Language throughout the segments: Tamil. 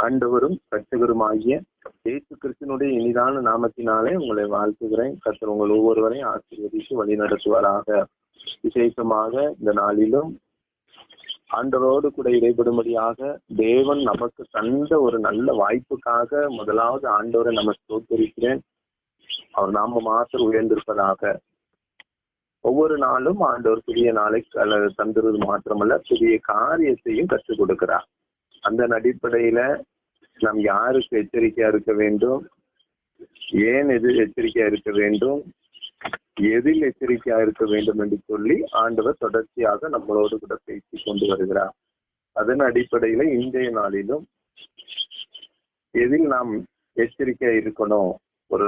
ஆண்டவரும் கட்டுகருமாகிய இயேசு கிறிஸ்தனுடைய இனிதான நாமத்தினாலே உங்களை வாழ்த்துகிறேன். கத்தர் உங்கள் ஒவ்வொருவரையும் ஆசீர்வதித்து வழி நடத்துவாராக விசேஷமாக இந்த நாளிலும் ஆண்டவரோடு கூட இடைபடும்படியாக தேவன் நமக்கு தந்த ஒரு நல்ல வாய்ப்புக்காக முதலாவது ஆண்டவரை நம்ம தோற்கரிக்கிறேன் அவர் நாம மாத்திரம் உயர்ந்திருப்பதாக. ஒவ்வொரு நாளும் ஆண்டவர் புதிய நாளை கல- தந்துறது மாத்திரமல்ல புதிய காரியத்தையும் கற்றுக் கொடுக்கிறார். அந்த அடிப்படையில நாம் யாருக்கு எச்சரிக்கையா இருக்க வேண்டும்? ஏன் எது எச்சரிக்கையா இருக்க வேண்டும்? எதில் எச்சரிக்கையா இருக்க வேண்டும் என்று சொல்லி ஆண்டவர் தொடர்ச்சியாக நம்மளோடு கூட பேசி கொண்டு வருகிறார். அதன் அடிப்படையில இன்றைய நாளிலும் எதில் நாம் எச்சரிக்கையா இருக்கணும்? ஒரு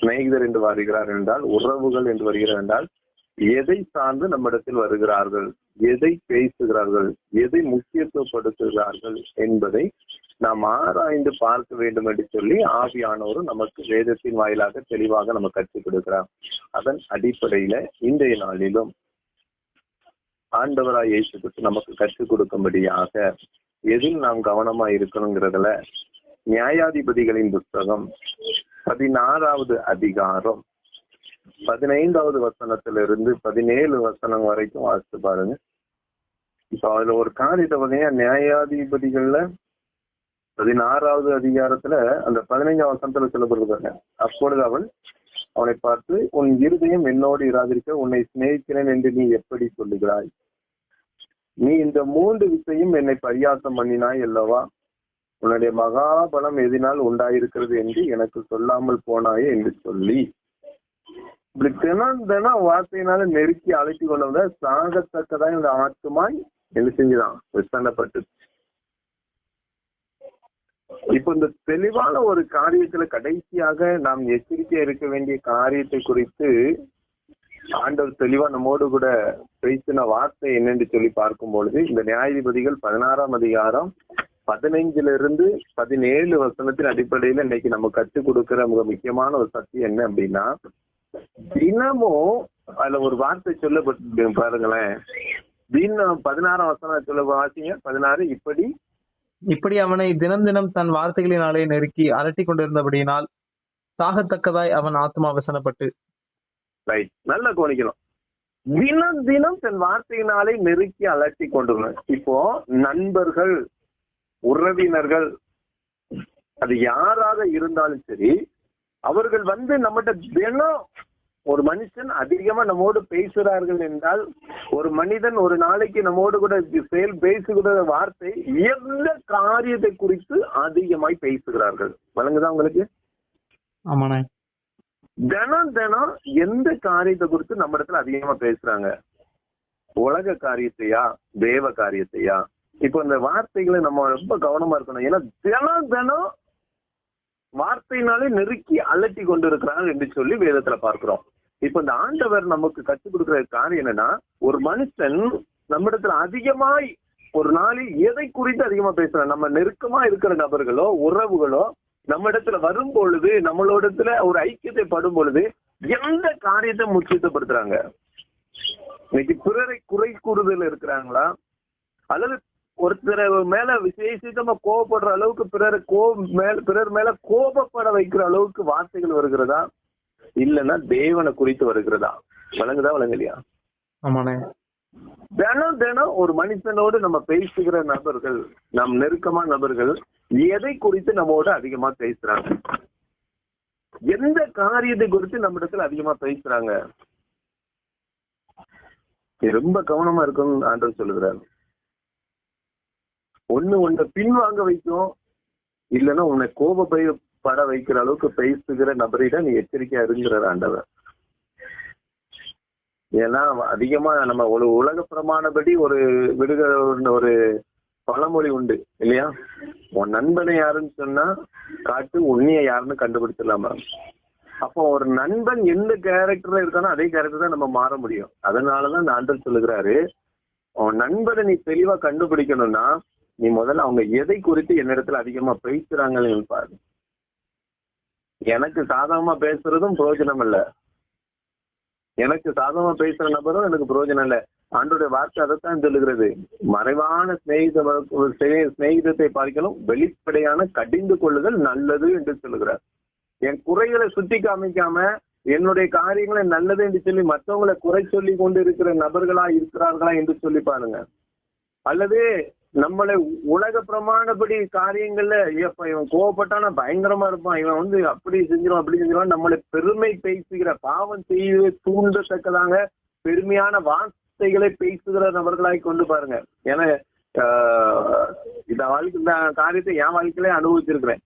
சிநேகிதர் என்று வருகிறார் என்றால் உறவுகள் என்று வருகிறார் என்றால் எதை சார்ந்து நம்மிடத்தில் வருகிறார்கள்? எதை பேசுகிறார்கள்? எதை முக்கியத்துவப்படுத்துகிறார்கள் என்பதை நாம் ஆராய்ந்து பார்க்க வேண்டும் என்று சொல்லி ஆவியானவரும் நமக்கு வேதத்தின் வாயிலாக தெளிவாக நம்ம கற்றுக் கொடுக்கிறார். அதன் அடிப்படையில இன்றைய நாளிலும் ஆண்டவராய் இயேசு கிறிஸ்து நமக்கு கற்றுக் கொடுக்கும்படியாக எதில் நாம் கவனமா இருக்கணுங்கிறதுல நியாயாதிபதிகளின் புஸ்தகம் பதினாறாவது அதிகாரம் பதினைந்தாவது வசனத்திலிருந்து பதினேழு வசனம் வரைக்கும் வாசித்து பாருங்க. இப்போ அதுல ஒரு காரியத்தை பாத்தீங்கன்னா நியாயாதிபதிகள்ல பதினாறாவது அதிகாரத்துல அந்த பதினைஞ்சாம் வசனத்துல சொல்லப்படுறாங்க அப்பொழுது அவன் அவனை பார்த்து உன் இருதயம் என்னோடு இராதிருக்க உன்னை சிநேகிக்கிறேன் என்று நீ எப்படி சொல்லுகிறாய்? நீ இந்த மூன்று விசையும் என்னை பரியாசம் பண்ணினாய் அல்லவா? உன்னுடைய மகாபலம் எதினால் உண்டாயிருக்கிறது என்று எனக்கு சொல்லாமல் போனாயே என்று சொல்லி இப்படி தினம் தினம் வார்த்தையினால நெருக்கி அழைத்து கொண்டு வந்த சாகத்தக்கதா இந்த ஆத்துமாய் என்ன செஞ்சுதான்? விசனப்பட்டு இப்ப இந்த தெளிவான ஒரு காரியத்துல கடைசியாக நாம் எச்சரிக்கையா இருக்க வேண்டிய காரியத்தை குறித்து ஆண்டவர் தெளிவா நம்மோடு கூட பேசின வார்த்தை என்னென்று சொல்லி பார்க்கும் பொழுது இந்த நியாயாதிபதிகள் பதினாறாம் அதிகாரம் பதினைஞ்சுல இருந்து பதினேழு வசனத்தின் அடிப்படையில இன்னைக்கு நம்ம கற்றுக் கொடுக்கிற மிக முக்கியமான ஒரு சக்தி என்ன அப்படின்னா தினமும் அதுல ஒரு வார்த்தை சொல்லப்பட்டு பாருங்களேன். தினம் பதினாறாம் வசனம் சொல்ல வாசிங்க. பதினாறு இப்படி. இப்படி அவனை தினம் தினம் தன் வார்த்தைகளினாலே நெருக்கி அரட்டி கொண்டிருந்தபடியினால் சாகத்தக்கதாய் அவன் ஆத்மா வசனப்பட்டு. ரைட் நல்லா கவனிக்கணும். தினம் தினம் தன் வார்த்தையினாலே நெருக்கி அலட்டி கொண்டுள்ளனர் இப்போ நண்பர்கள் உறவினர்கள் அது யாராக இருந்தாலும் சரி அவர்கள் வந்து நம்மகிட்ட தினம் ஒரு மனுஷன் அதிகமா நம்மோடு பேசுகிறார்கள் என்றால் ஒரு மனிதன் ஒரு நாளைக்கு நம்மோடு கூட செயல் பேசுகிற வார்த்தை எந்த காரியத்தை குறித்து அதிகமாய் பேசுகிறார்கள். வழங்குதா உங்களுக்கு? ஆமாண்ணே தினம் தினம் எந்த காரியத்தை குறித்து நம்ம இடத்துல அதிகமா பேசுறாங்க? உலக காரியத்தையா தேவ காரியத்தையா? இப்போ இந்த வார்த்தைகளை நம்ம ரொம்ப கவனமா இருக்கணும். ஏன்னா தினம் தினம் வார்த்தையினாலே நெருக்கி அலட்டி கொண்டு என்று சொல்லி வேதத்துல பார்க்கிறோம். இப்ப இந்த ஆண்டவர் நமக்கு கற்றுக் கொடுக்கிற காரியம் என்னன்னா ஒரு மனுஷன் நம்மிடத்துல அதிகமாய் ஒரு நாளில் எதை குறித்து அதிகமா பேசுறாங்க நம்ம நெருக்கமா இருக்கிற நபர்களோ உறவுகளோ நம்ம இடத்துல வரும் பொழுது நம்மளோடத்துல ஒரு ஐக்கியத்தை படும் பொழுது எந்த காரியத்தை முக்கியத்துவப்படுத்துறாங்க? இன்னைக்கு பிறரை குறை கூறுதல் இருக்கிறாங்களா? அல்லது ஒருத்தர் மேல விசேஷமா கோபப்படுற அளவுக்கு பிறரை கோபம் மேல பிறர் மேல கோபப்பட வைக்கிற அளவுக்கு வார்த்தைகள் வருகிறதா? இல்லைன்னா தேவனை குறித்து வருகிறதா? வழங்குதா வழங்கலையா? தினம் தினம் ஒரு மனுஷனோடு நம்ம பேசுகிற நபர்கள் நம் நெருக்கமான நபர்கள் எதை குறித்து நம்மோட அதிகமா பேசுறாங்க? எந்த காரியத்தை குறித்து நம்ம இடத்துல அதிகமா பேசுறாங்க? ரொம்ப கவனமா இருக்கணும்னு ஆண்டவர் சொல்லுகிறார். ஒண்ணு உன்னை பின்வாங்க வைக்கும் இல்லைன்னா உன்னை கோபப்பட வைக்கிற அளவுக்கு பேசுகிற நபரிடம் நீ எச்சரிக்கையா இருங்கிறார் ஆண்டவர். ஏன்னா அதிகமா நம்ம ஒரு உலக பிரமாணப்படி ஒரு விடுகிற ஒரு பழமொழி உண்டு இல்லையா? உன் நண்பனை யாருன்னு சொன்னா காட்டு உண்மையை யாருன்னு கண்டுபிடிச்சிடலாமா அப்போ ஒரு நண்பன் எந்த கேரக்டர்ல இருக்கானோ அதே கேரக்டர் தான் நம்ம மாற முடியும். அதனாலதான் இந்த ஆண்டர் சொல்லுகிறாரு உன் நண்பனை நீ தெளிவா கண்டுபிடிக்கணும்னா நீ முதல்ல அவங்க எதை குறித்து என்னிடத்துல அதிகமா பேசுறாங்கன்னு பாரு. எனக்கு சாதகமா பேசுறதும் பிரயோஜனம் இல்ல. எனக்கு சாதகமா பேசுற நபரும் எனக்கு பிரயோஜனம் இல்ல. ஆண்டோடைய வார்த்தை அதைத்தான் சொல்லுகிறது. மறைவான சிநேகிதத்தை பார்க்கணும். வெளிப்படையான கடிந்து கொள்ளுதல் நல்லது என்று சொல்லுகிறார். என் குறைகளை சுட்டி காமிக்காம என்னுடைய காரியங்களை நல்லது என்று சொல்லி மற்றவங்களை குறை சொல்லி கொண்டு இருக்கிற நபர்களா இருக்கிறார்களா என்று சொல்லி பாருங்க. அல்லது நம்மளை உலக பிரமாணப்படி காரியங்கள்ல எப்ப இவன் கோவப்பட்டானா? பயங்கரமா இருப்பான். இவன் வந்து அப்படி செஞ்சிருவான் அப்படி செஞ்சிருவான். நம்மளை பெருமை பேசுகிற பாவம் செய்து தூண்டத்தக்கதாங்க பெருமையான வார்த்தைகளை பேசுகிற நபர்களாய் கொண்டு பாருங்க. ஏன்னா ஆஹ், இந்த வாழ்க்கை இந்த காரியத்தை என் வாழ்க்கையிலே அனுபவிச்சிருக்கிறேன்.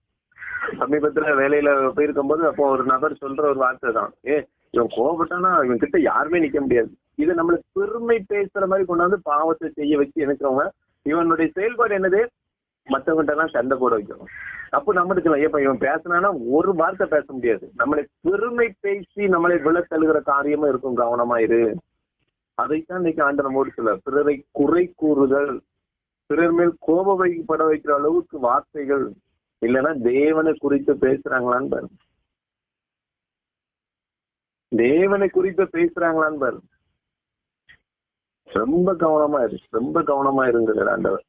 சமீபத்துல வேலையில போயிருக்கும் போது அப்போ ஒரு நபர் சொல்ற ஒரு வார்த்தை தான். ஏ இவன் கோவப்பட்டானா? இவன் கிட்ட யாருமே நிக்க முடியாது. இதை நம்மள பெருமை பேசுற மாதிரி கொண்டாந்து பாவத்தை செய்ய வச்சு எனக்கிறவங்க இவனுடைய செயல்பாடு என்னது? மத்தவங்கிட்ட எல்லாம் சண்டை போட வைக்கணும். அப்போ நம்ம இருக்கலாம் இவன் பேசினானா ஒரு வார்த்தை பேச முடியாது. நம்மளை பெருமை பேசி நம்மளை விழ தழுகிற காரியமும் இருக்கும். கவனமா இரு. அதைத்தான் இன்னைக்கு ஆண்டு நம்மோடு சொல்ல பிறரை குறை கூறுதல். பிறர் மேல் கோப வைப்பட வைக்கிற அளவுக்கு வார்த்தைகள் இல்லைன்னா தேவனை குறித்து பேசுறாங்களான்னு பாரு தேவனை குறித்து பேசுறாங்களான்னு பாரு ரொம்ப கவனமா இரு ரொம்ப கவனமா இருங்கிறார் ஆண்டவர்.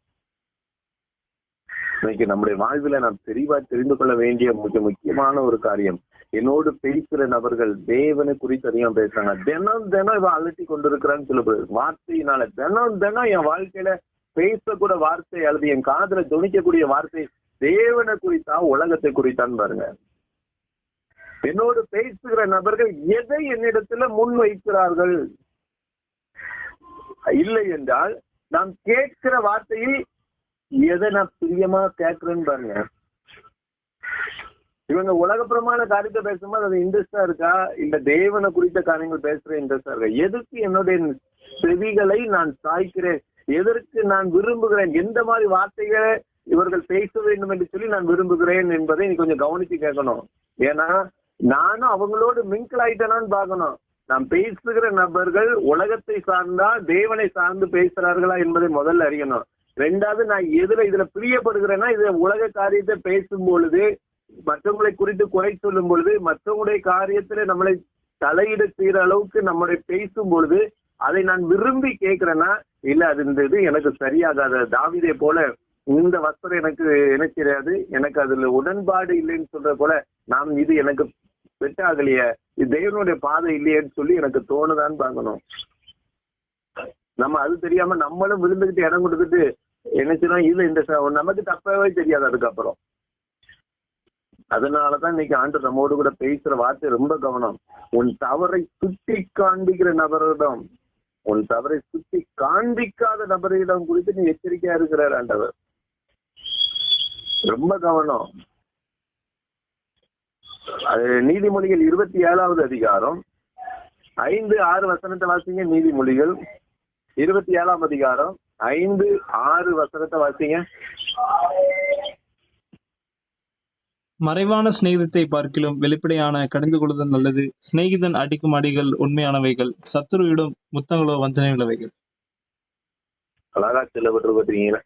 இன்னைக்கு நம்முடைய வாழ்வில நாம் தெளிவா தெரிந்து கொள்ள வேண்டிய மிக முக்கியமான ஒரு காரியம். என்னோடு பேசுகிற நபர்கள் தேவனை குறித்து அதிகம் பேசுறாங்க. தினம் தினம் இவன் அலட்டி கொண்டிருக்கிறான்னு சொல்லப்படுது வார்த்தையினால தினம் தினம் என் வாழ்க்கையில பேசக்கூட வார்த்தை அல்லது என் காதல துணிக்கக்கூடிய வார்த்தை தேவனை குறித்தா உலகத்தை குறித்தான் பாருங்க. என்னோடு பேசுகிற நபர்கள் எதை என்னிடத்துல முன் வைக்கிறார்கள் இல்லை என்றால் நாம் கேட்கிற வார்த்தையில் எதை நான் பிரியமா கேட்கிறேன்னு பாருங்க. இவங்க உலகப்புறமான காரியத்தை பேசும்போது அது இன்ட்ரெஸ்டா இருக்கா? இல்ல தேவனை குறித்த காரியங்கள் பேசுற இன்ட்ரெஸ்டா இருக்கா? எதுக்கு என்னுடைய செவிகளை நான் சாய்க்கிறேன்? எதற்கு நான் விரும்புகிறேன்? எந்த மாதிரி வார்த்தைகளை இவர்கள் பேச வேண்டும் என்று சொல்லி நான் விரும்புகிறேன் என்பதை நீ கொஞ்சம் கவனிச்சு கேட்கணும். ஏன்னா நானும் அவங்களோடு மிங்கிள் ஆயிட்டேனான்னு பார்க்கணும். நாம் பேசுகிற நபர்கள் உலகத்தை சார்ந்தா தேவனை சார்ந்து பேசுறார்களா என்பதை முதல்ல அறியணும். ரெண்டாவது நான் எதுல இதுல பிரியப்படுகிறேன்னா இது உலக காரியத்தை பேசும் பொழுது மற்றவங்களை குறித்து குறை சொல்லும் பொழுது மற்றவங்களுடைய காரியத்துல நம்மளை தலையிட செய்யற அளவுக்கு நம்மளை பேசும் பொழுது அதை நான் விரும்பி கேட்கிறேன்னா இல்ல அது இந்த இது எனக்கு சரியாகாத. தாவிதே போல இந்த வஸ்திரம் எனக்கு என்ன தெரியாது. எனக்கு அதுல உடன்பாடு இல்லைன்னு சொல்ற போல நாம் இது எனக்கு செட் ஆகலையே இது தேவனுடைய பாதை இல்லையேன்னு சொல்லி எனக்கு தோணுதான்னு பாக்கணும் நம்ம அது தெரியாம நம்மளும் விழுந்துகிட்டு இடம் கொடுத்துட்டு என்னச்சுன்னா இல்ல இந்த நமக்கு தப்பவே தெரியாது அதுக்கப்புறம். அதனாலதான் இன்னைக்கு ஆண்டு நம்மோடு கூட பேசுற வார்த்தை ரொம்ப கவனம். உன் தவறை சுட்டி காண்பிக்கிற நபரிடம் உன் தவறை சுட்டி காண்பிக்காத நபரிடம் குறித்து நீ எச்சரிக்கையா இருக்கிறார் ஆண்டவர். ரொம்ப கவனம். அது நீதிமொழிகள் இருபத்தி ஏழாவது அதிகாரம். ஐந்து ஆறு வசனத்தை வாசிங்க நீதிமொழிகள். இருபத்தி ஏழாம் அதிகாரம். ஐந்து ஆறு வசனத்தை வாசிங்க. மறைவான சிநேகிதத்தை பார்க்கிலும் வெளிப்படையான கடிந்து கொள்ளுதல் நல்லது. சிநேகிதன் அடிக்கும் அடிகள் உண்மையானவைகள். சத்துருவிடும் முத்தங்களோ வஞ்சனை உள்ளவைகள் அழகா சொல்லப்பட்டிருக்கீங்களா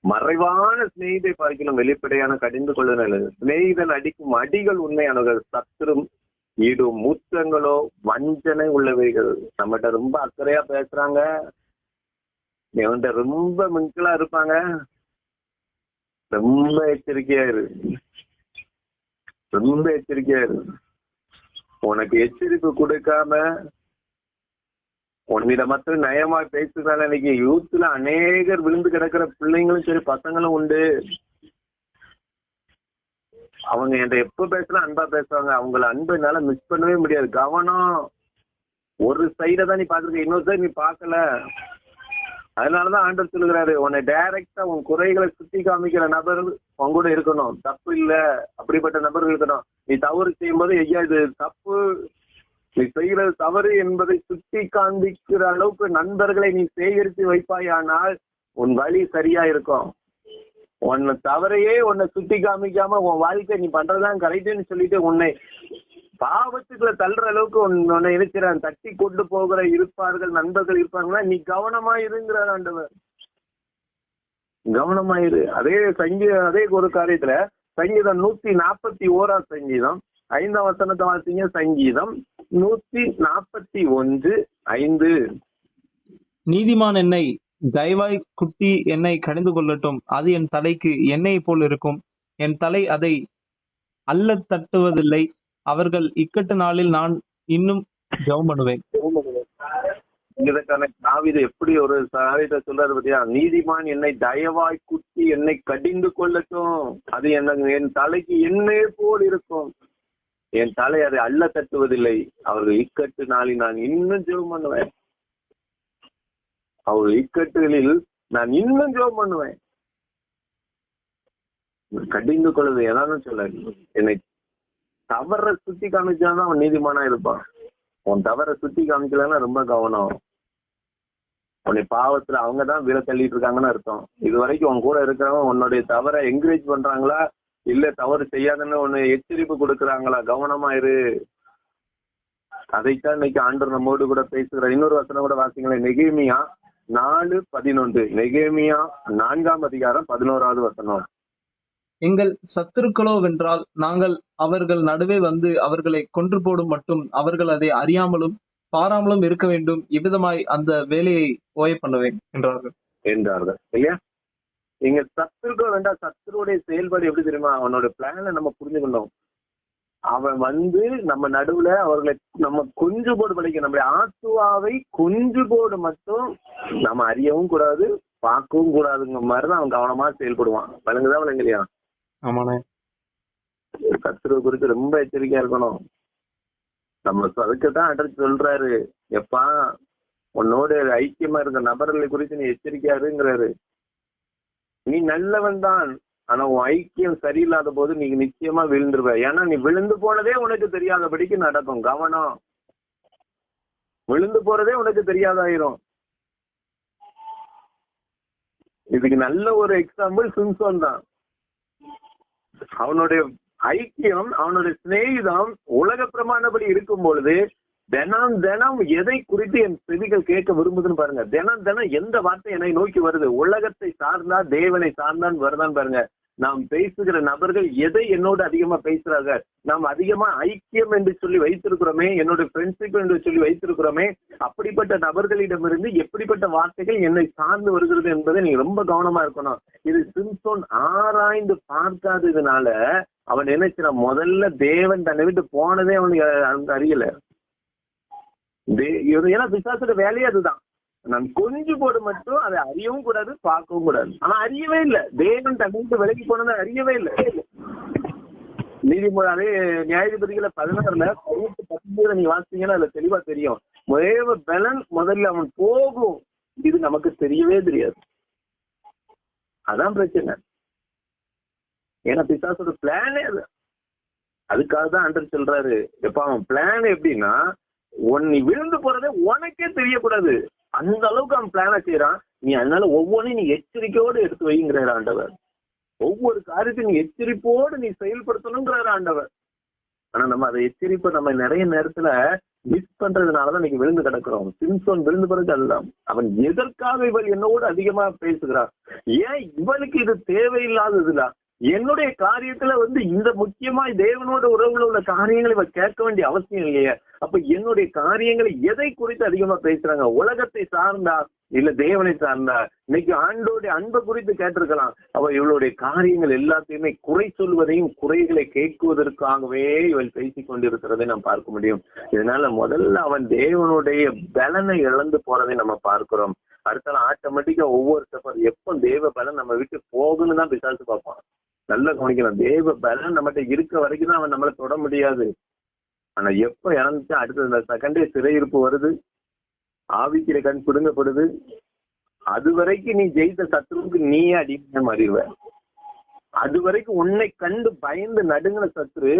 மறைவான சிநேகிதை பார்க்கணும் வெளிப்படையான கடிந்து கொள்ள சிநேகிதன் அடிக்கும் அடிகள் உண்மையானவர்கள் சத்துரும் ஈடும் மூத்தங்களோ வஞ்சனை உள்ளவைகள். நம்மகிட்ட ரொம்ப அக்கறையா பேசுறாங்க. இவன்கிட்ட ரொம்ப மிங்கிளா இருப்பாங்க. ரொம்ப எச்சரிக்கையா இரு. ரொம்ப எச்சரிக்கையா இரு. உனக்கு எச்சரிப்பு கொடுக்காம உன்னிட மட்டும் நயமா பேசுறதால இன்னைக்கு யூத்ல அநேகர் விழுந்து கிடக்கிற பிள்ளைங்களும் சரி பசங்களும் உண்டு. அவங்க என்கிட்ட எப்ப பேசுனா அன்பா பேசுவாங்க. அவங்கள அன்பு என்னால மிஸ் பண்ணவே முடியாது. கவனம். ஒரு சைட தான் நீ பாத்துருக்க இன்னொரு சைடு நீ பாக்கல அதனாலதான் ஆண்டர் சொல்லுகிறாரு உன்னை டைரக்டா உன் குறைகளை சுத்தி காமிக்கிற நபர் உன் கூட இருக்கணும். தப்பு இல்ல. அப்படிப்பட்ட நபர்கள் இருக்கணும். நீ தவறு செய்யும் போது ஐயா இது தப்பு. நீ செய்கிறது தவறு என்பதை சுட்டி காண்பிக்கிற அளவுக்கு நண்பர்களை நீ சேகரித்து வைப்பாயானால் உன் வழி சரியா இருக்கும். உன்னை தவறையே உன்னை சுட்டி காமிக்காம உன் வாழ்க்கை நீ பண்றதுதான் கரெக்டுன்னு சொல்லிட்டு உன்னை பாவத்துக்குள்ள தள்ளுற அளவுக்கு உன்- உன்னை இருக்கிறான் தட்டி கொண்டு போகிற இருப்பார்கள் நண்பர்கள் இருப்பாங்கன்னா நீ கவனமா இருங்கிறார் ஆண்டவர். கவனமா இரு. அதே சங்கீத அதே ஒரு காரியத்துல சங்கீதம் நூத்தி நாற்பத்தி ஓரா சங்கீதம். ஐந்தாம் வசனத்தை வாசிங்க சங்கீதம் நூத்தி நாற்பத்தி ஒன்று ஐந்து. நீதிமான் என்னை தயவாய் குட்டி என்னை கடிந்து கொள்ளட்டும். அது என் தலைக்கு எண்ணெயைப் போல் இருக்கும். என் தலை அதை அல்லத் தட்டுவதில்லை. அவர்கள் இக்கட்டு நாளில் நான் இன்னும் ஜெபம் பண்ணுவேன் இதற்கான தாவீது எப்படி ஒரு காரியத்தை சொல்றாரு பத்தியா? நீதிமான் என்னை தயவாய் குத்தி என்னை கடிந்து கொள்ளட்டும். அது என்ன என் தலைக்கு எண்ணெய் போல் இருக்கும். என் தலை அதை அள்ள தட்டுவதில்லை. அவர்கள் இக்கட்டு நாளில் நான் இன்னும் ஜெபம் பண்ணுவேன். அவர்கள் இக்கட்டுகளில் நான் இன்னும் ஜெபம் பண்ணுவேன். கடிந்து கொள்வது எதான்னு சொல்ல என்னை தவற சுத்தி காமிச்சாதான் அவன் நீதிமானா இருப்பான். உன் தவற சுத்தி காமிக்கலன்னா ரொம்ப கவனம். உன்னை பாவத்துல அவங்கதான் தான் தள்ளிட்டு இருக்காங்கன்னு அர்த்தம். இது வரைக்கும் உன் கூட இருக்கிறவங்க உன்னுடைய தவற என்கரேஜ் பண்றாங்களா? இல்ல தவறு செய்யாதுன்னு ஒண்ணு எச்சரிப்பு கொடுக்கறாங்களா? கவனமா இரு. அதைத்தான் இன்னைக்கு ஆண்டவர் நம்மோடு கூட பேசுகிறார். இன்னொரு வசனம் கூட வாசிங்களேன். நெகேமியா நாலு பதினொன்று. நெகேமியா நான்காம் அதிகாரம் பதினோராவது வசனம். எங்கள் சத்துருக்களோ வென்றால் நாங்கள் அவர்கள் நடுவே வந்து அவர்களை கொன்று போடும் மட்டும் அவர்கள் அதை அறியாமலும் பாராமலும் இருக்க வேண்டும். இவ்விதமாய் அந்த வேலையை ஓய பண்ணுவேன். என்றார்கள். என்றார்கள். இல்லையா? இங்க சத்துருக்கள் வேண்டாம் சத்துருடைய செயல்பாடு எப்படி தெரியுமா? அவனோட பிளான நம்ம புரிஞ்சுக்கணும். அவன் வந்து நம்ம நடுவுல அவர்களை நம்ம கொஞ்சு போடு படைக்க நம்முடைய ஆத்துவாவை கொஞ்சு போடு மட்டும் நம்ம அறியவும் கூடாது பார்க்கவும் கூடாதுங்க மாதிரிதான் அவன் கவனமா செயல்படுவான். விளங்குதா விளங்கலையா? ஆமாண்ணே. சத்துருவை குறித்து ரொம்ப எச்சரிக்கையா இருக்கணும். நம்ம அதுக்கு தான் அட்ரஸ் சொல்றாரு. எப்பா உன்னோட ஐக்கியமா இருந்த நபர்களை குறித்து நீ எச்சரிக்கையா இருங்கிறாரு. நீ நல்லவன் தான். ஆனா உன் ஐக்கியம் சரியில்லாத போது நீ நிச்சயமா விழுந்துருவ. ஏன்னா நீ விழுந்து போனதே உனக்கு தெரியாதபடிக்கு நடக்கும். கவனம். விழுந்து போறதே உனக்கு தெரியாதாயிரும். இதுக்கு நல்ல ஒரு எக்ஸாம்பிள் சிம்சோன் தான். அவனுடைய ஐக்கியம் அவனுடைய சிநேகிதம் உலக பிரமாணப்படி இருக்கும் பொழுது தினம் தினம் எதை குறித்து என் செவிகள் கேட்க விரும்புதுன்னு பாருங்க. தினம் தினம் எந்த வார்த்தை என்னை நோக்கி வருது? உலகத்தை சார்ந்தா தேவனை சார்ந்தான் வருதான் பாருங்க. நாம் பேசுகிற நபர்கள் எதை என்னோடு அதிகமா பேசுறாங்க? நாம் அதிகமா ஐக்கியம் என்று சொல்லி வைத்திருக்கிறோமே என்னோட ஃப்ரெண்ட்ஷிப் என்று சொல்லி வைத்திருக்கிறோமே அப்படிப்பட்ட நபர்களிடமிருந்து எப்படிப்பட்ட வார்த்தைகள் என்னை சார்ந்து வருகிறது என்பதை நீங்க ரொம்ப கவனமா இருக்கணும். இது சிம்சோன் ஆராய்ந்து பார்க்காததுனால அவன் நினைச்சான் முதல்ல தேவன் தன்னை விட்டு போனதே அவனுக்கு அறியல. ஏன்னா பிசாசோட வேலையே அதுதான். நான் கொஞ்சம் போடு மட்டும் அதை அறியவும் கூடாது பார்க்கவும் கூடாது. ஆனா அறியவே இல்லை. தேவன் தன்னை விலகி போனதை அறியவே இல்லை. நீதிமன்ற அதே நியாயாதிபதிகளை பதினாறுல பதினெட்டு பத்தொன்பதுல நீங்க வாசிச்சீங்கன்னா அதுல தெளிவா தெரியும். தேவ பலன் முதல்ல அவன் போகும். இது நமக்கு தெரியவே தெரியாது. அதான் பிரச்சனை. ஏன்னா பிசாசோட பிளானே அது. அதுக்காக தான் அண்டர் சொல்றாரு. எப்ப அவன் பிளான் எப்படின்னா உன் நீ விழுந்து போறதே உனக்கே தெரியக்கூடாது. அந்த அளவுக்கு அவன் பிளான செய்யறான் நீ அதனால ஒவ்வொன்றையும் நீ எச்சரிக்கையோடு எடுத்து வைங்கிறார் ஆண்டவர். ஒவ்வொரு காரியத்தையும் நீ எச்சரிப்போடு நீ செயல்படுத்தணுங்கிறார் ஆண்டவர். ஆனா நம்ம அதை எச்சரிப்பை நம்ம நிறைய நேரத்துல மிஸ் பண்றதுனாலதான் இன்னைக்கு விழுந்து கிடக்குறோம். சிம்சோன் விழுந்து பிறகு அதுதான் அவன் எதற்காக இவள் என்னோடு அதிகமா பேசுகிறான்? ஏன் இவளுக்கு இது தேவையில்லாததுல என்னுடைய காரியத்துல வந்து இந்த முக்கியமா தேவனோட உறவுல உள்ள காரியங்களை இவ கேட்க வேண்டிய அவசியம் இல்லையே. அப்ப என்னுடைய காரியங்களை எதை குறித்து அதிகமா பேசுறாங்க? உலகத்தை சார்ந்தா இல்ல தேவனை சார்ந்தா? இன்னைக்கு ஆண்டோடைய அன்பை குறித்து கேட்டிருக்கலாம். அவ இவளுடைய காரியங்கள் எல்லாத்தையுமே குறை சொல்வதையும் குறைகளை கேட்குவதற்காகவே இவள் பேசிக் கொண்டிருக்கிறதை நாம் பார்க்க முடியும். இதனால முதல்ல அவன் தேவனுடைய பலனை இழந்து போறதை நம்ம பார்க்கிறோம். அடுத்தால ஆட்டோமேட்டிக்கா ஒவ்வொரு எப்ப தேவ பலன் நம்ம விட்டு போகணும்னு தான் விசாரிச்சு பார்ப்பான். நல்லா கவனிக்கலாம். தேவ பலன் நம்மகிட்ட இருக்க வரைக்கும் தான் அவன் நம்மளை தொட முடியாது. ஆனா எப்ப இறந்துச்சு அடுத்த செகண்டே சிறையிருப்பு வருது. ஆவிக்கிற கண் பிடுங்கப்படுது. அது வரைக்கும் நீ ஜெயித்த சத்ருவுக்கு நீயே அடிமையா மாறிடுவ. அது வரைக்கும் உன்னை கண்டு பயந்து நடுங்கின சத்ரு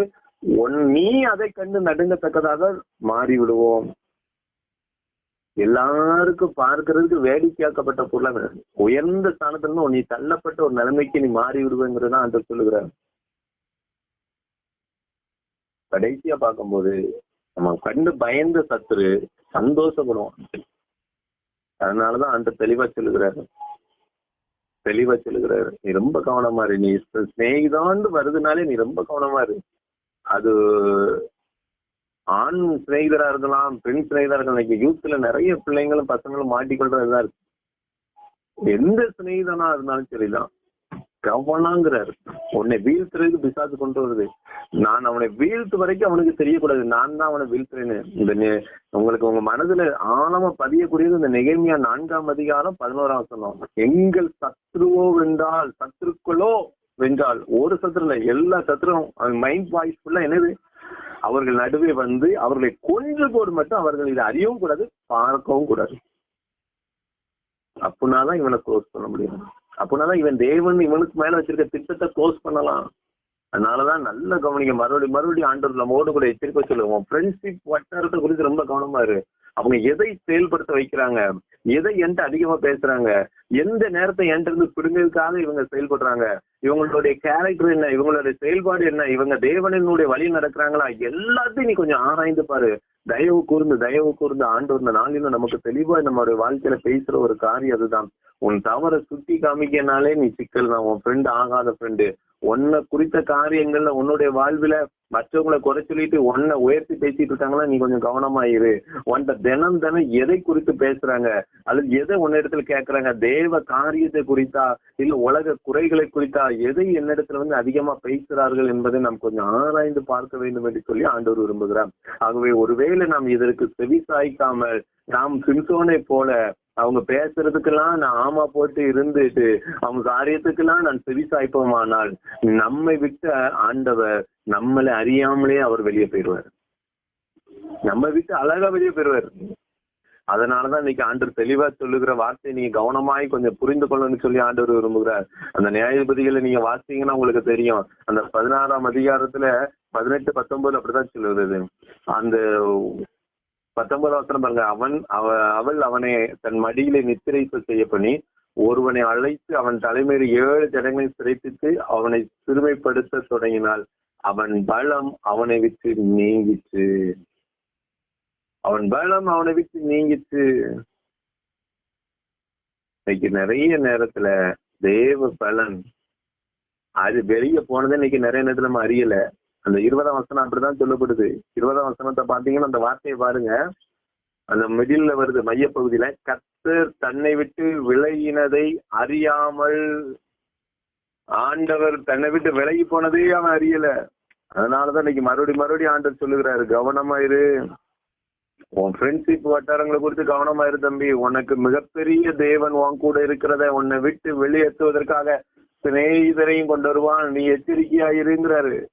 உன் நீ அதை கண்டு நடுங்கத்தக்கதாக மாறி விடுவோம் எல்லாருக்கும் பார்க்கறதுக்கு வேடிக்கையாக்கப்பட்ட பொருளாக உயர்ந்த ஸ்தானத்துல இருந்து நீ தள்ளப்பட்ட ஒரு நிலைமைக்கு நீ மாறி விடுவேங்கிறதான் அந்த சொல்லுகிறார் கடைசியா பார்க்கும்போது நம்ம கண்டு பயந்த சத்துரு சந்தோஷப்படுவான். அதனாலதான் அந்த தெளிவா சொல்லுகிறாரு. தெளிவா சொல்லுகிறாரு. நீ ரொம்ப கவனமா இரு. நீ சிநேகிதாண்டு வருதுனாலே நீ ரொம்ப கவனமா இரு. அது ஆண் சிநேகிதரா இருக்கலாம் பெண் சிநேகிதரா இருக்கலாம். இன்னைக்கு யூத்ல நிறைய பிள்ளைங்களும் பசங்களும் மாட்டிக்கொள்றதுதான் இருக்கு. எந்த சிநேகிதனா இருந்தாலும் சரிதான். கவனாங்கிறாரு. உன்னை வீழ்த்துறதுக்கு பிசாசு கொண்டு வருது. நான் அவனை வீழ்த்து வரைக்கும் அவனுக்கு தெரியக்கூடாது. நான் தான் அவனை வீழ்த்துறேன்னு. இந்த உங்களுக்கு உங்க மனதுல ஆழமா பதியக்கூடியது இந்த நிகழ்மையா நான்காம் அதிகாரம் பதினோராம் சொன்னோம் எங்கள் சத்ருவோ வென்றால் சத்ருக்களோ வென்றால். ஒரு சத்ரு இல்லை எல்லா சத்ருவும் மைண்ட் வாய்ஸ் ஃபுல்லா என்னது? அவர்கள் நடுவே வந்து அவர்களை கொன்று போடு மட்டும் அவர்கள் இதை அறியவும் கூடாது பார்க்கவும் கூடாது. அப்படின்னாதான் இவனை க்ளோஸ் பண்ண முடியும். அப்படின்னாதான் இவன் தேவன் இவனுக்கு மேல வச்சிருக்க திட்டத்தை க்ளோஸ் பண்ணலாம். அதனாலதான் நல்ல கவனிக்க மறுபடியும் மறுபடியும் ஆண்டவர் நம்மோடு கூட எச்சரிக்கை சொல்லுவோம் ஃப்ரெண்ட்ஷிப் வட்டாரத்தை குறித்து ரொம்ப கவனமா இரு. அவங்க எதை செயல்படுத்த வைக்கிறாங்க? எதை என்கிட்ட அதிகமா பேசுறாங்க? எந்த நேரத்தை என்கிட்ட இருந்து பிடுங்கிறதுக்காக இவங்க செயல்படுறாங்க? இவங்களுடைய கேரக்டர் என்ன? இவங்களுடைய செயல்பாடு என்ன? இவங்க தேவனினுடைய வழி நடக்கிறாங்களா? எல்லாத்தையும் நீ கொஞ்சம் ஆராய்ந்து பாரு. தயவு கூர்ந்து தயவு கூர்ந்து ஆண்டு வந்த நாளிலும் நமக்கு தெளிவா நம்மளுடைய வாழ்க்கையில பேசுற ஒரு காரியம் அதுதான். உன் தவறை சுட்டி காமிக்கனாலே நீ சிக்கல் தான். உன் ஃப்ரெண்டு ஆகாத ஃப்ரெண்டு உன்னை குறித்த காரியங்கள்ல உன்னுடைய வாழ்வில மற்றவங்களை குறை சொல்லிட்டு ஒன்ன உயர்த்தி பேசிட்டு இருக்காங்களா நீ கொஞ்சம் கவனமாயிரு உன்கிட்ட தினம் தினம் எதை குறித்து பேசுறாங்க? அல்லது எதை உன்னிடத்துல கேட்கறாங்க கேக்குறாங்க? தேவ காரியத்தை குறித்தா இல்ல உலக குறைகளை குறித்தா எதை என்னிடத்துல வந்து அதிகமா பேசுறார்கள் என்பதை நாம் கொஞ்சம் ஆராய்ந்து பார்க்க வேண்டும் என்று சொல்லி ஆண்டவர் விரும்புகிறார். ஆகவே ஒருவேளை நாம் இதற்கு செவி சாய்க்காமல் நாம் சிம்சோனை போல அவங்க பேசுறதுக்கெல்லாம் நான் ஆமா போட்டு இருந்துட்டு அவங்க காரியத்துக்கெல்லாம் நான் செவி சாய்ப்போமானால் நம்மை விட்ட ஆண்டவர் நம்மளை அறியாமலே அவர் வெளியே போயிடுவார். நம்ம விட்டு அழகா வெளியே போயிடுவார். அதனாலதான் இன்னைக்கு ஆண்டவர் தெளிவா சொல்லுகிற வார்த்தையை நீங்க கவனமாய் கொஞ்சம் புரிந்து கொள்ளணும்னு சொல்லி ஆண்டவர் விரும்புகிறார். அந்த நியாயாதிபதிகளை நீங்க வாசிங்கன்னா உங்களுக்கு தெரியும். அந்த பதினாறாம் அதிகாரத்துல பதினெட்டு பத்தொன்பது அப்படிதான் சொல்லுறது அந்த பத்தொன்பதாம் வசனம் பாருங்க. அவன் அவ அவள் அவனை தன் மடியிலே நித்திரைப்பு செய்ய பண்ணி ஒருவனை அழைத்து அவன் தலைமையில் ஏழு ஜனங்களை சிறைப்பித்து அவனை சிறுமைப்படுத்த தொடங்கினாள். அவன் பலம் அவனை விட்டு நீங்கிச்சு அவன் பலம் அவனை விட்டு நீங்கிச்சு இன்னைக்கு நிறைய நேரத்துல தேவ பலன் அது வெளிய போனதே இன்னைக்கு நிறைய நேரத்துல நம்ம அறியல. அந்த இருபதாம் வசனம் அப்படிதான் சொல்லப்படுது. இருபதாம் வசனத்தை பாத்தீங்கன்னா அந்த வார்த்தையை பாருங்க. அந்த மிடில்ல வருது மையப்பகுதியில. கத்தர் தன்னை விட்டு விலகினதை அறியாமல் ஆண்டவர் தன்னை விட்டு விலகி போனதே அவன் அறியல. அதனாலதான் இன்னைக்கு மறுபடியும் மறுபடியும் ஆண்டவர் சொல்லுகிறாரு கவனமா இரு. உன் ஃப்ரெண்ட்ஷிப் வட்டாரங்களை குறித்து கவனமா இரு தம்பி. உனக்கு மிகப்பெரிய தேவன் உன் கூட இருக்கிறத உன்னை விட்டு வெளியேற்றுவதற்காக சிநேகிதரையும் கொண்டு வருவான். நீ எச்சரிக்கையா இருங்கிறாரு.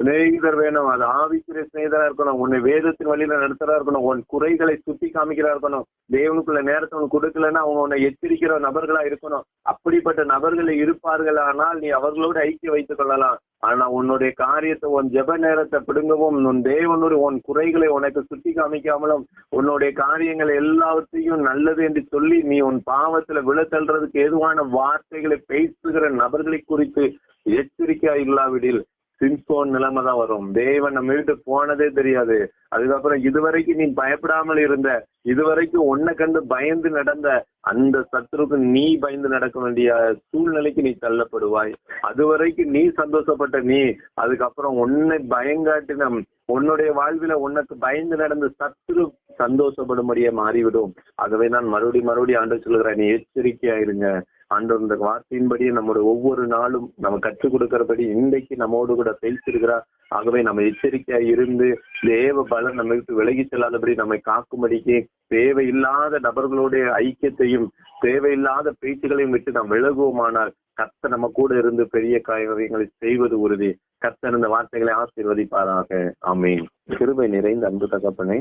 சிநேகிதர் வேணும் அது ஆவிக்குரிய சிநேகிதரா இருக்கணும் உன்னை வேதத்தின் வழியில நடத்துறா இருக்கணும் உன் குறைகளை சுத்தி காமிக்கிறா இருக்கணும். தேவனுக்குள்ள நேரத்தை உனக்கு கொடுக்கலன்னா அவங்க உன்னை எச்சரிக்கிற நபர்களா இருக்கணும். அப்படிப்பட்ட நபர்கள் இருப்பார்கள் ஆனால் நீ அவர்களோடு ஐக்கிய வைத்துக் கொள்ளலாம். ஆனா உன்னுடைய காரியத்தை உன் ஜெப நேரத்தை பிடுங்கவும் உன் தேவனுடைய உன் குறைகளை உனக்கு சுட்டி காமிக்காமலும் உன்னுடைய காரியங்கள் எல்லாவற்றையும் நல்லது என்று சொல்லி நீ உன் பாவத்துல விழத்தள்றதுக்கு எதுவான வார்த்தைகளை பேசுகிற நபர்களை குறித்து எச்சரிக்கையா இல்லாவிடில் சிம்சோன் நிலைமை தான் வரும். தேவன் நம்ம வீட்டு போனதே தெரியாது. அதுக்கப்புறம் இதுவரைக்கும் நீ பயப்படாமல் இருந்த இதுவரைக்கும் உன்னை கண்டு பயந்து நடந்த அந்த சத்துருக்கு நீ பயந்து நடக்க வேண்டிய சூழ்நிலைக்கு நீ தள்ளப்படுவாய். அதுவரைக்கும் நீ சந்தோஷப்பட்ட நீ அதுக்கப்புறம் உன்னை பயங்காட்டின உன்னுடைய வாழ்வில உனக்கு பயந்து நடந்த சத்துரு சந்தோஷப்படும்படியே மாறிவிடும். ஆகவே நான் மறுபடியும் மறுபடியும் ஆண்டு சொல்கிறேன் நீ எச்சரிக்கையா இருங்க ஆண்டவர் இந்த வார்த்தையின்படி நம்முடைய ஒவ்வொரு நாளும் நம்ம கற்றுக் கொடுக்கிறபடி இன்றைக்கு நம்மோடு கூட பேசியிருக்கிறார். ஆகவே நம்ம எச்சரிக்கையா இருந்து தேவ பலன் நம்ம விட்டு விலகி செல்லாதபடி நம்மை காக்கும்படிக்கு தேவையில்லாத நபர்களுடைய ஐக்கியத்தையும் தேவையில்லாத பேச்சுகளையும் விட்டு நாம் விலகுவோமானால் கத்த நம்ம கூட இருந்து பெரிய காரியங்களை செய்வது உறுதி. கத்தன் இந்த வார்த்தைகளை ஆசீர்வதிப்பாராக. ஆமீன். கிருபை நிறைந்த அன்பு தகப்பனை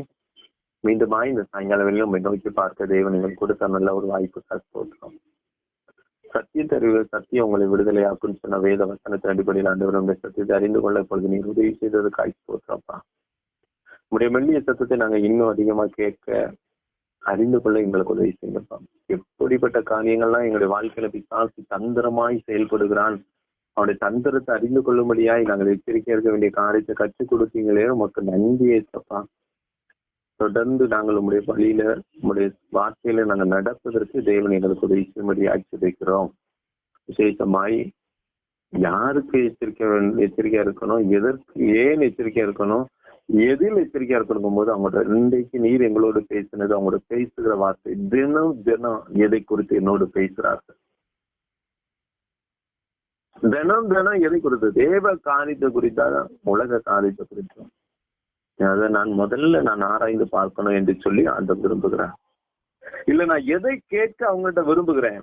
மீண்டுமாய் இந்த சாயங்கால வெளியும் நோக்கி பார்க்க தேவன் நீங்கள் கொடுத்த நல்ல ஒரு வாய்ப்பு கற்போம் சத்தியத்தை அறிவு சத்தியம் உங்களை விடுதலையாக்குன்னு சொன்ன வேத வசனத்தின் அடிப்படையில் ஆண்டவர் உங்க சத்தியத்தை அறிந்து கொள்ள இப்பொழுது நீர் உதவி செய்தது காய்ச்சி போட்டுறப்பா உடைய மெல்லிய சத்தத்தை நாங்க இன்னும் அதிகமா கேட்க அறிந்து கொள்ள எங்களுக்கு உதவி செய்யப்பா எப்படிப்பட்ட காரியங்கள்லாம் எங்களுடைய வாழ்க்கையில பிசாசு தந்திரமாய் செயல்படுகிறான் அவனுடைய தந்திரத்தை அறிந்து கொள்ளும்படியாய் நாங்கள் எச்சரிக்கையா இருக்க வேண்டிய காரியத்தை கற்றுக் கொடுத்தீங்களே உமக்கு நன்றி ஏற்றப்பா. தொடர்ந்து நாங்கள் உங்களுடைய வழியில உங்களுடைய வார்த்தையில நாங்கள் நடப்பதற்கு தேவன் எங்களுக்கு உதவி செய்யும்படி ஆட்சிதைக்கிறோம் விசேஷமாய் யாருக்கு எச்சரிக்கை எச்சரிக்கையா இருக்கணும் எதற்கு ஏன் எச்சரிக்கையா இருக்கணும் எதில் எச்சரிக்கையா இருக்கணும் போது அவங்களோட இன்றைக்கு நீர் எங்களோடு பேசினது அவங்களோட பேசுகிற வார்த்தை தினம் தினம் எதை குறித்து என்னோடு பேசுறார்கள் தினம் தினம் எதை குறித்து தேவ காரியத்தை குறித்தா உலக காரியத்தை குறித்தும் அதை நான் முதல்ல நான் ஆராய்ந்து பார்க்கணும் என்று சொல்லி அந்த விரும்புகிறேன் இல்ல நான் எதை கேட்க அவங்கள்ட்ட விரும்புகிறேன்?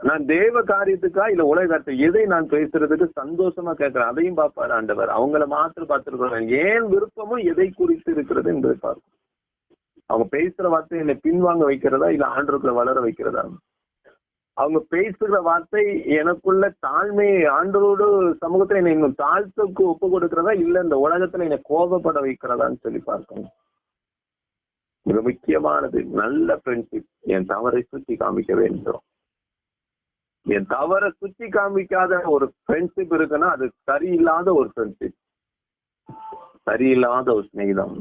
நான் தேவ காரியத்துக்கா இல்ல உலகத்தை எதை நான் பேசுறதுக்கு சந்தோஷமா கேட்கிறேன்? அதையும் பார்ப்பாரு ஆண்டவர். அவங்கள மாத்திரம் பார்த்திருக்கிறேன் ஏன் விருப்பமும் எதை குறித்து இருக்கிறது என்பதை பார்க்கும் அவங்க பேசுற வார்த்தை என்னை பின்வாங்க வைக்கிறதா? இல்ல ஆண்டருக்குள்ள வளர வைக்கிறதா? அவங்க பேசுகிற வார்த்தை எனக்குள்ள தாழ்மையை ஆண்டரோடு சமூகத்துல என்னை இன்னும் தாழ்த்துக்கு ஒப்பு கொடுக்கிறதா? இல்ல இந்த உலகத்துல என்னை கோபப்பட வைக்கிறதான்னு சொல்லி பார்க்கணும். மிக முக்கியமானது நல்ல ஃப்ரெண்ட்ஷிப் என் தவறை சுத்தி காமிக்க வேண்டும் என் தவற சுத்தி காமிக்காத ஒரு ஃப்ரெண்ட்ஷிப் இருக்குன்னா அது சரியில்லாத ஒரு ஃப்ரெண்ட்ஷிப் சரியில்லாத ஒரு சிநேகிதம்.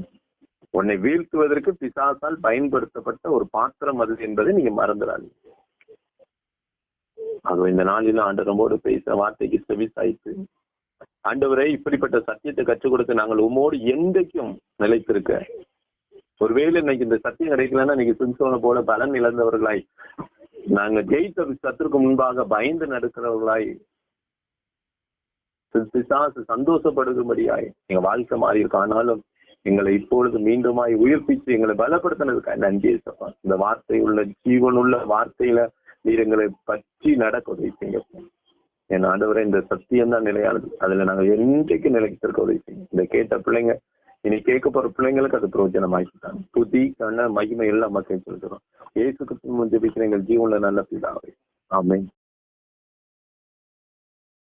உன்னை வீழ்த்துவதற்கு பிசாசால் பயன்படுத்தப்பட்ட ஒரு பாத்திரம் அது என்பதை நீங்க மறந்துடாதீங்க. ஆகவே இந்த நாளில ஆண்டவரோடு பேசுற வார்த்தைக்கு செவி சாய்த்து ஆண்டவரை இப்படிப்பட்ட சத்தியத்தை கற்றுக் கொடுத்து நாங்கள் உம்மோடு எந்தைக்கும் நிலைத்திருக்க. ஒருவேளை இன்னைக்கு இந்த சத்தியம் கிடைக்கலன்னா இன்னைக்கு சிம்சோனை போல பலன் இழந்தவர்களாய் நாங்க ஜெயித்த சத்திற்கு முன்பாக பயந்து நடக்கிறவர்களாய் பிசாசு சந்தோஷப்படுகும்படியாய் எங்க வாழ்க்கை மாறி இருக்கு ஆனாலும் எங்களை இப்பொழுது மீண்டுமாய் உயிர்ப்பித்து எங்களை பலப்படுத்தினதுக்காக நன்றி சப்பா இந்த வார்த்தை உள்ள ஜீவன் உள்ள வார்த்தையில நீர் எங்களை பற்றி நடக்க உதவிப்பீங்க என் ஆண்டவரை இந்த சத்தியம் தான் நிலையானது. அதுல நாங்க என்றைக்கு நிலைத்திருக்க உதவி செய்யுங்க இந்த கேட்ட பிள்ளைங்க இனி கேட்க போற பிள்ளைங்களுக்கு அது பிரயோஜனமாக்கிட்டாங்க புதி கண்ண மகிமை எல்லாம் மக்கள் சொல்கிறோம். ஏசுக்கு ஜெபிக்கிற எங்கள் ஜீவன்ல நல்ல பிதாவே. ஆமே